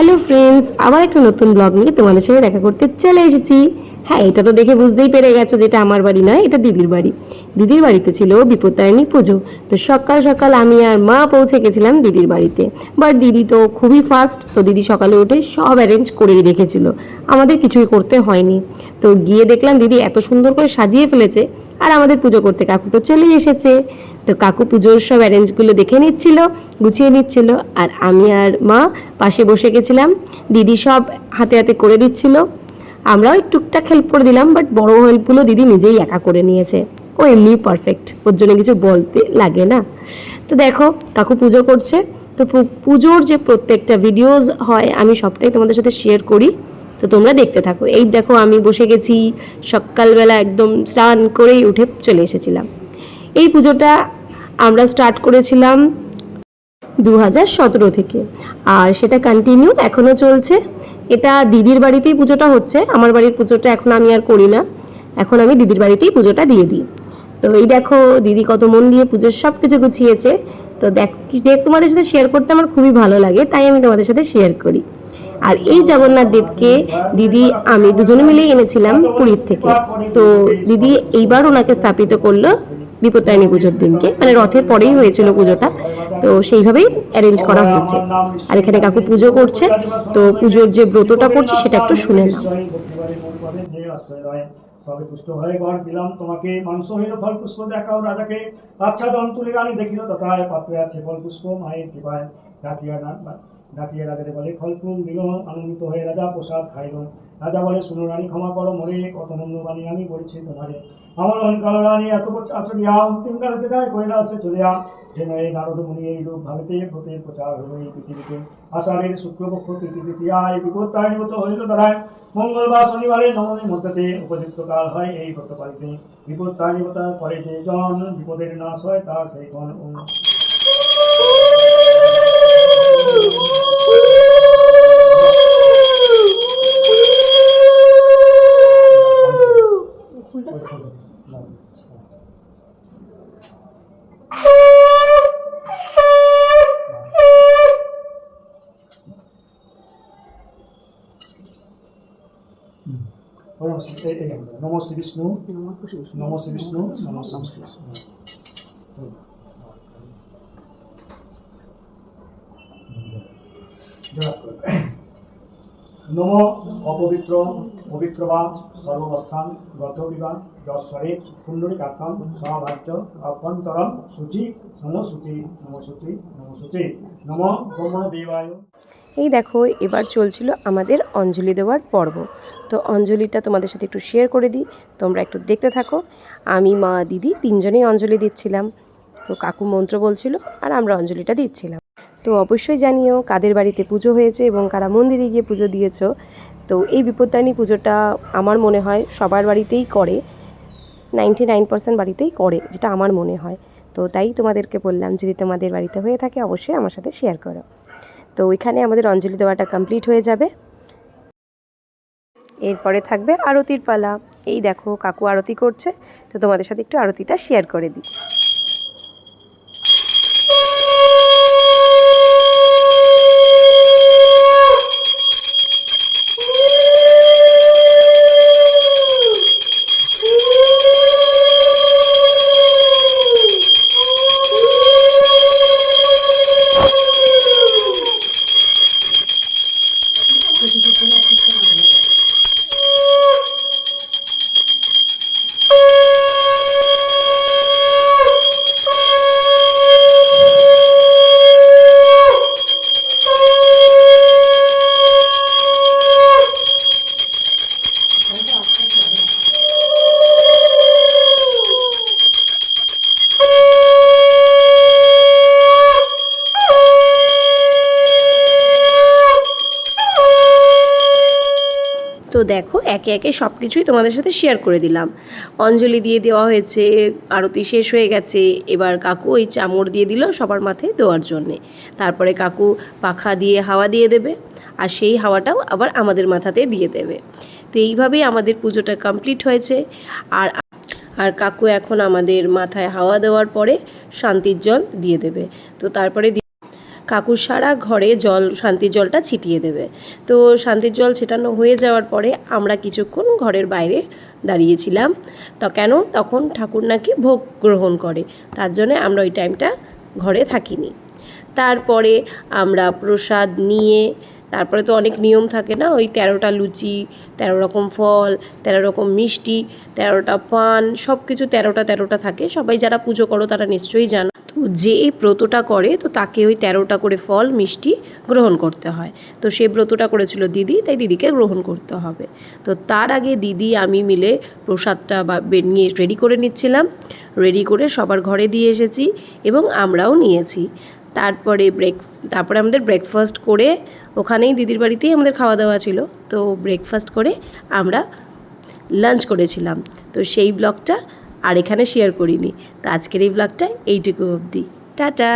Hello friends, আবার একটা নতুন ব্লগ নিয়ে তোমাদের সঙ্গে দেখা করতে চলে এসেছি। হ্যাঁ এটা তো দেখে বুঝতেই পেরে গেছো যেটা আমার বাড়ি নয়, এটা দিদির বাড়ি। দিদির বাড়িতে ছিল বিপত্তারিণী পুজো। তো সকাল সকাল আমি আর মা পৌঁছে গেছিলাম দিদির বাড়িতে। বাট দিদি তো খুবই ফাস্ট তো দিদি সকালে উঠে সব অ্যারেঞ্জ করেই রেখেছিল। আমাদের কিছুই করতে হয়নি। তো গিয়ে দেখলাম দিদি এত সুন্দর করে সাজিয়ে ফেলেছে, আর আমাদের পুজো করতে কাকু তো চলেই এসেছে। তো কাকু পুজোর সব অ্যারেঞ্জগুলো দেখে নিচ্ছিল, গুছিয়ে নিচ্ছিল, আর আমি আর মা পাশে বসে গেছিলাম। দিদি সব হাতে হাতে করে দিচ্ছিল। আমরাও টুকটাক হেল্প করে দিলাম বাট বড় হেল্পগুলো দিদি নিজেই একা করে নিয়েছে। ও এমনি পারফেক্ট ওর জন্য কিছু বলতে লাগে না। তো দেখো, কাকু পুজো করছে। তো পুজোর যে প্রত্যেকটা ভিডিওস হয়, আমি সবটাই তোমাদের সাথে শেয়ার করি। তো তোমরা দেখতে থাকো। এই দেখো, আমি বসে গেছি, সকালবেলা একদম স্নান করেই উঠে চলে এসেছিলাম। এই পুজোটা আমরা স্টার্ট করেছিলাম দু হাজার সতেরো থেকে। আর সেটা কন্টিনিউ এখনও চলছে। এটা দিদির বাড়িতেই পুজোটা হচ্ছে। আমার বাড়ির পুজোটা এখন আমি আর করি না। এখন আমি দিদির বাড়িতেই পুজোটা দিয়ে দিই। তো এই দেখো, দিদি কত মন দিয়ে পুজোর সব কিছু গুছিয়েছে। তো দেখ তোমাদের সাথে শেয়ার করতে আমার খুবই ভালো লাগে, তাই আমি তোমাদের সাথে শেয়ার করি। আর এই জগন্নাথ দেবকে দিদি, আমি দুজনে মিলেই এনেছিলাম পুরীর থেকে। তো দিদি এইবার ওনাকে স্থাপিত করল বিপত্তারিণী পুজোর দিনকে। মানে রথের পরেই হয়েছিল পুজোটা। তো সেইভাবেই অ্যারেঞ্জ করা হয়েছে। আর এখানে কাকু পুজো করছে। তো পুজোর যে ব্রতটা করছে, সেটা একটু শুনে নাও। সবে পুষ্ট হয়ে ঘর দিলাম তোমাকে। মাংস হইল ফল পুষ্প দেখাও রাজাকে। আচ্ছাদন তুলে রানী দেখিল তথায় পাত্রে আছে ফল পুষ্প মায়ের কৃপায় ডাকিয়া না ডাকিয়া রাজাকে বলে ফুল দিল আনন্দিত হয়ে রাজা প্রসাদ খাইল। রাজা বলে, শুনো রানী, ক্ষমা করো, মরে কত মন্দ বাণী আমি বলছি তোমারে আমার অহংকার রানী, এত আচরিয়া অন্তিম কালেতে যায় কৈলাসে চলিয়া। যেন এই নারদ মুনি এই রূপ ভাবিতে ভূতের প্রচার হলো এই পৃথিবীতে। আষাঢ়ের শুক্লপক্ষ তৃতীয় তৃতীয়ায় বিপত্তারিণীগত হইল দাঁড়ায় মঙ্গলবার শনিবারে নবমীর মধ্যে উপযুক্ত কাল হয় এই ব্রত পালিতে। বিপত্তারিণীগতার পরে যে জন, বিপদের নাশ হয় তার সেই কোন নম শ্রী বিষ্ণু নম শ্রী বিষ্ণু নম শ্রী বিষ্ণু নম অপবিত্র পবিত্র বা সর্বাবস্থান গতবিবা যশ্বরে পুণ্ডরিকাক্ষম সভাজ্য অভ্যন্তরম সূচি নম সূচি নম সূচি নম সূচি নম ব্রহ্মদেবায় এই দেখো, এবার চলছিল আমাদের অঞ্জলি দেওয়ার পর্ব। তো অঞ্জলিটা তোমাদের সাথে একটু শেয়ার করে দিই, তোমরা একটু দেখতে থাকো। আমি, মা, দিদি তিনজনেই অঞ্জলি দিচ্ছিলাম। তো কাকু মন্ত্র বলছিল আর আমরা অঞ্জলিটা দিচ্ছিলাম। তো অবশ্যই জানিও কাদের বাড়িতে পুজো হয়েছে এবং কারা মন্দিরে গিয়ে পুজো দিয়েছ। তো এই বিপত্তারিণী পুজোটা আমার মনে হয় সবার বাড়িতেই করে নাইনটি নাইন পার্সেন্ট বাড়িতেই করে, যেটা আমার মনে হয়। তো তাই তোমাদেরকে বললাম, যদি তোমাদের বাড়িতে হয়ে থাকে, অবশ্যই আমার সাথে শেয়ার করো। তো ওইখানে আমাদের অঞ্জলি দেওয়াটা কমপ্লিট হয়ে যাবে। এরপরে থাকবে আরতির পালা। এই দেখো কাকু আরতি করছে, তো তোমাদের সাথে একটু আরতিটা শেয়ার করে দিই। তো দেখো, একে একে সব কিছুই তোমাদের সাথে শেয়ার করে দিলাম। অঞ্জলি দিয়ে দেওয়া হয়েছে, আরতি শেষ হয়ে গেছে, এবার কাকু ওই চামড় দিয়ে দিল সবার মাথায় দেওয়ার জন্যে। তারপরে কাকু পাখা দিয়ে হাওয়া দিয়ে দেবে, আর সেই হাওয়াটাও আবার আমাদের মাথাতে দিয়ে দেবে। তো এইভাবেই আমাদের পুজোটা কমপ্লিট হয়েছে। আর আর কাকু এখন আমাদের মাথায় হাওয়া দেওয়ার পরে শান্তির জল দিয়ে দেবে। তো তারপরে কাকুর সারা ঘরে জল, শান্তির জলটা ছিটিয়ে দেবে। তো শান্তির জল ছেটানো হয়ে যাওয়ার পরে আমরা কিছুক্ষণ ঘরের বাইরে দাঁড়িয়েছিলাম। তো কেন? তখন ঠাকুর নাকি ভোগ গ্রহণ করে। তার জন্য আমরা ওই টাইমটা ঘরে থাকিনি। তারপরে আমরা প্রসাদ নিয়ে, তারপরে তো অনেক নিয়ম থাকে না, ওই তেরোটা লুচি, তেরো রকম ফল, তেরো রকম মিষ্টি, তেরোটা পান সব কিছু তেরোটা তেরোটা থাকে। সবাই যারা পুজো করো তারা নিশ্চয়ই জানো। যে এই ব্রতটা করে, তো তাকে ওই তেরোটা করে ফল, মিষ্টি গ্রহণ করতে হয়। তো সে ব্রতটা করেছিল দিদি, তাই দিদিকে গ্রহণ করতে হবে। তো তার আগে দিদি, আমি মিলে প্রসাদটা বা নিয়ে রেডি করে নিচ্ছিলাম। রেডি করে সবার ঘরে দিয়ে এসেছি এবং আমরাও নিয়েছি। তারপরে ব্রেক তারপরে আমাদের ব্রেকফাস্ট করে ওখানেই দিদির বাড়িতেই আমাদের খাওয়া দাওয়া ছিল। তো ব্রেকফাস্ট করে আমরা লাঞ্চ করেছিলাম। তো সেই ব্লগটা আর এখানে শেয়ার করিনি। তো আজকের এই ব্লগটা এইটুকু অবধি। টাটা!